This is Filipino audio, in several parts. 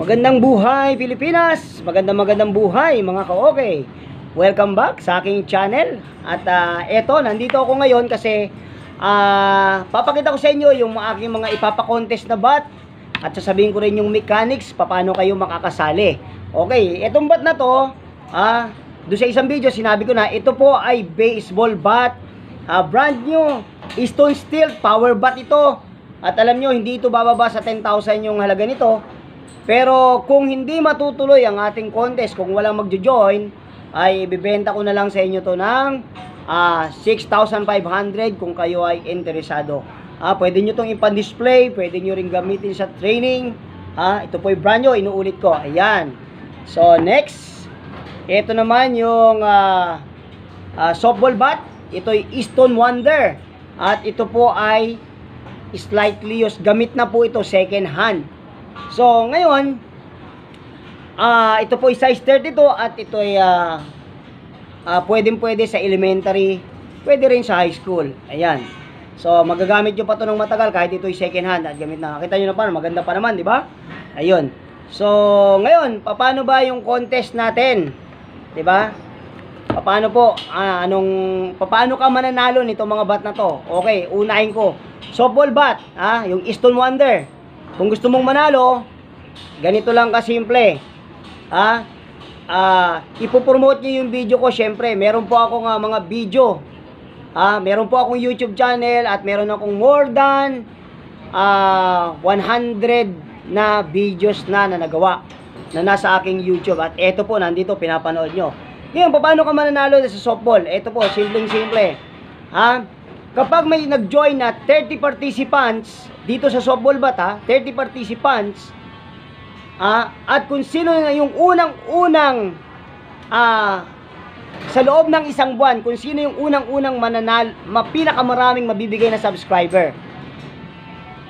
Magandang buhay Pilipinas! Magandang magandang buhay mga ka-okay! Welcome back sa aking channel. At ah, eto, nandito ako ngayon kasi ah, papakita ko sa inyo yung aking mga ipapakontest na bat at sasabihin ko rin yung mechanics paano kayo makakasali. Okay, etong bat na to, ah, doon sa isang video sinabi ko na ito po ay baseball bat. Ah, brand new, Stone Steel Power Bat ito. At alam nyo, hindi ito bababa sa 10,000 yung halaga nito. Pero kung hindi matutuloy ang ating contest, kung walang magjo-join, ay ibibenta ko na lang sa inyo to ng ah, 6,500 kung kayo ay interesado. Ah, pwede nyo itong ipan-display, pwede nyo rin gamitin sa training. Ah, ito po yung brand nyo, inuulit ko. Ayan. So, next. Ito naman yung ah, ah, softball bat. Ito ay Easton Wonder. At ito po ay slightly used. Gamit na po ito second hand. So, ngayon, ah ito po ay size 32 at ito ay ah ah, pwedeng pwede sa elementary, pwede rin sa high school. Ayan. So, magagamit nyo pa to ng matagal kahit ito ay second hand at gamit na. Kita nyo na pa, maganda pa naman, di ba? Ayun. So, ngayon, paano ba yung contest natin? Di ba? Paano po? Ah, anong paano ka mananalo nito mga bat na to? Okay, unahin ko. Softball bat, ah, yung Easton Wonder. Kung gusto mong manalo, ganito lang kasimple. Ah, ah, ipopromote niyo yung video ko syempre. Meron po ako nga mga video. Ah, meron po akong YouTube channel at meron akong more than ah 100 na videos na na nagawa na nasa aking YouTube at eto po nandito pinapanood nyo. Ngayon, paano ka mananalo sa softball? Ito po, simpleng-simple. Ha? Kapag may nag-join na 30 participants dito sa softball bat ha, 30 participants, ah, at kung sino na yung unang-unang ah, sa loob ng isang buwan, kung sino yung unang-unang mananal, ma, pinakamaraming mabibigay na subscriber,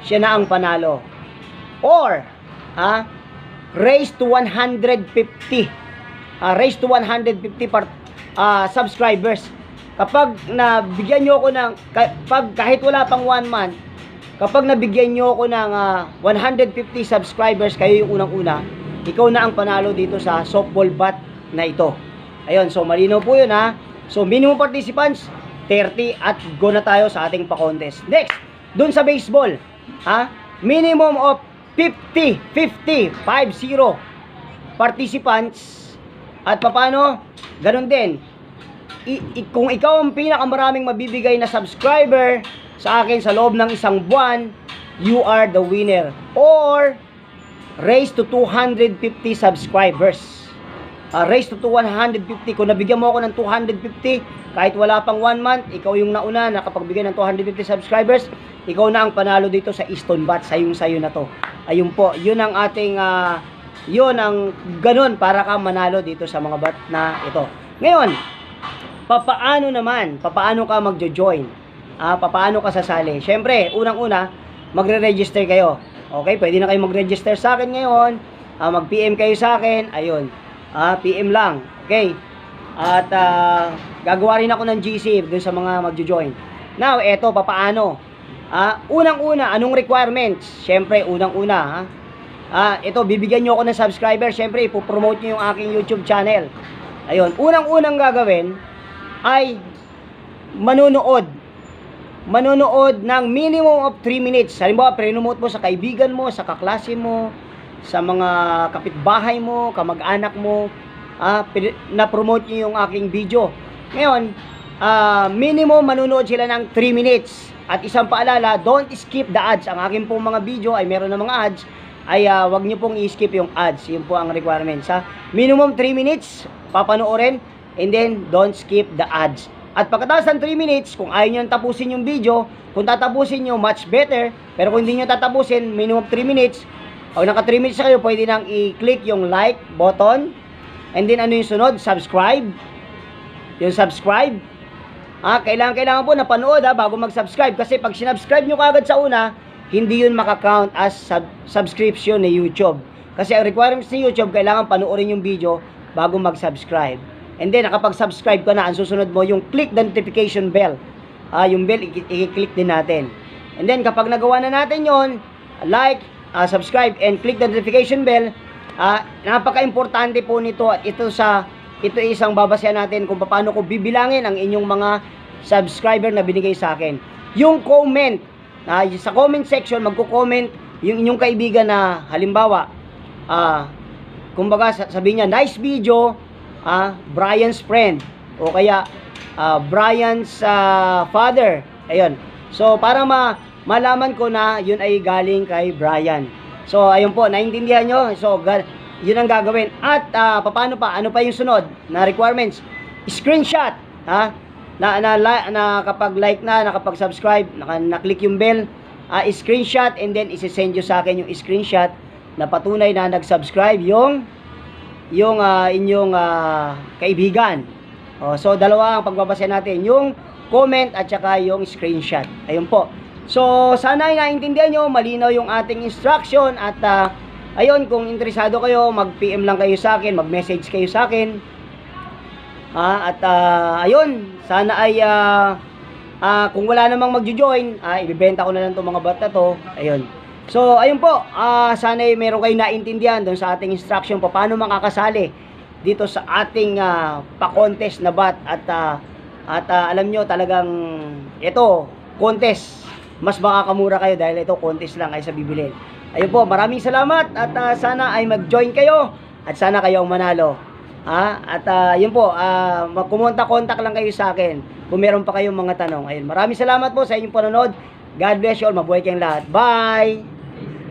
siya na ang panalo. Or, ha, raise to 150 uh, raise to 150 part, ah, subscribers. Kapag nabigyan nyo ako ng, pag kahit wala pang one month, kapag nabigyan nyo ako ng ah, 150 subscribers, kayo yung unang-una, ikaw na ang panalo dito sa softball bat na ito. Ayun, so malinaw po yun ha. So minimum participants, 30 at go na tayo sa ating pa-contest. Next, dun sa baseball, ha? Minimum of 50, 50, 50 participants at paano? Ganun din. I- kung ikaw ang pinakamaraming mabibigay na subscriber sa akin sa loob ng isang buwan, you are the winner. Or, raise to 250 subscribers. Ah, raise to 150. Kung nabigyan mo ako ng 250, kahit wala pang one month, ikaw yung nauna nakapagbigay ng 250 subscribers, ikaw na ang panalo dito sa Easton Bat. Sayong sayo na to. Ayun po, yun ang ating, ah, yun ang ganun para ka manalo dito sa mga bat na ito. Ngayon, papaano naman, papaano ka magjo-join? Ah, papaano ka sasali? Syempre, unang-una, magre-register kayo. Okay, pwede na kayo mag-register sa akin ngayon. Ah, mag-PM kayo sa akin. Ayun. Ah, PM lang. Okay. At ah, gagawa rin ako ng GC dun sa mga magjo-join. Now, eto papaano? Ah, unang-una, anong requirements? Syempre, unang-una, ha? Ah, ito bibigyan niyo ako ng subscriber. Syempre, ipo-promote niyo yung aking YouTube channel. Ayun, unang-unang gagawin ay manunood. Manunood ng minimum of 3 minutes. Halimbawa, pre-promote mo sa kaibigan mo, sa kaklase mo, sa mga kapitbahay mo, kamag-anak mo, ah, na-promote niyo yung aking video. Ngayon, ah, minimum manunood sila ng 3 minutes. At isang paalala, don't skip the ads. Ang aking pong mga video ay meron ng mga ads, ay ah, wag niyo pong i-skip yung ads. Yun po ang requirements. Ha? Minimum 3 minutes, papanoorin, and then don't skip the ads. At pagkatapos ng 3 minutes, kung ayaw nyo tapusin yung video, kung tatapusin nyo, much better. Pero kung hindi nyo tatapusin, minimum 3 minutes, pag naka 3 minutes kayo, pwede nang i-click yung like button. And then ano yung sunod? Subscribe. Yung subscribe. Ah, kailangan kailangan po napanood ha bago mag-subscribe kasi pag sinubscribe nyo kagad sa una, hindi yun makakount as sub- subscription ni YouTube. Kasi ang requirements ni YouTube, kailangan panoorin yung video bago mag-subscribe. And then, nakapag-subscribe ka na, ang susunod mo, yung click the notification bell. Ah, yung bell, i-click din natin. And then, kapag nagawa na natin yon like, ah, subscribe, and click the notification bell, Ah, napaka-importante po nito at ito sa ito isang babasehan natin kung paano ko bibilangin ang inyong mga subscriber na binigay sa akin. Yung comment, ah, sa comment section magko-comment yung inyong kaibigan na halimbawa ah kumbaga sa- sabihin niya nice video ah Brian's friend o kaya ah, Brian's ah, father. Ayun. So para ma malaman ko na yun ay galing kay Brian. So ayun po, naintindihan nyo. So yun ang gagawin. At ah, paano pa? Ano pa yung sunod na requirements? Screenshot, ha? Na na, na, na kapag like na, nakapag subscribe, naka, na-click yung bell, ah, screenshot and then isi-send nyo sa akin yung screenshot na patunay na nag-subscribe yung yung ah, inyong ah, kaibigan. Oh, so dalawa ang pagbabasa natin, yung comment at saka yung screenshot. Ayun po. So sana ay naintindihan nyo, malinaw yung ating instruction at ah, ayun kung interesado kayo, mag-PM lang kayo sa akin, mag-message kayo sa akin. Ah, at ah, ayun, sana ay ah, ah, kung wala namang magjo-join, ah, ibebenta ko na lang 'tong mga bat na to. Ayun. So, ayun po, ah, sana ay meron kayong naintindihan doon sa ating instruction pa paano makakasali dito sa ating ah, pa-contest na bat at ah, at ah, alam nyo talagang ito, contest. Mas makakamura kayo dahil ito contest lang ay sa bibilin. Ayun po, maraming salamat at ah, sana ay mag-join kayo at sana kayo ang manalo. Ha? At ah, yun po, ah, magkumontak-kontak lang kayo sa akin kung meron pa kayong mga tanong. Ayun, maraming salamat po sa inyong panonood. God bless you all. Mabuhay kayong lahat. Bye!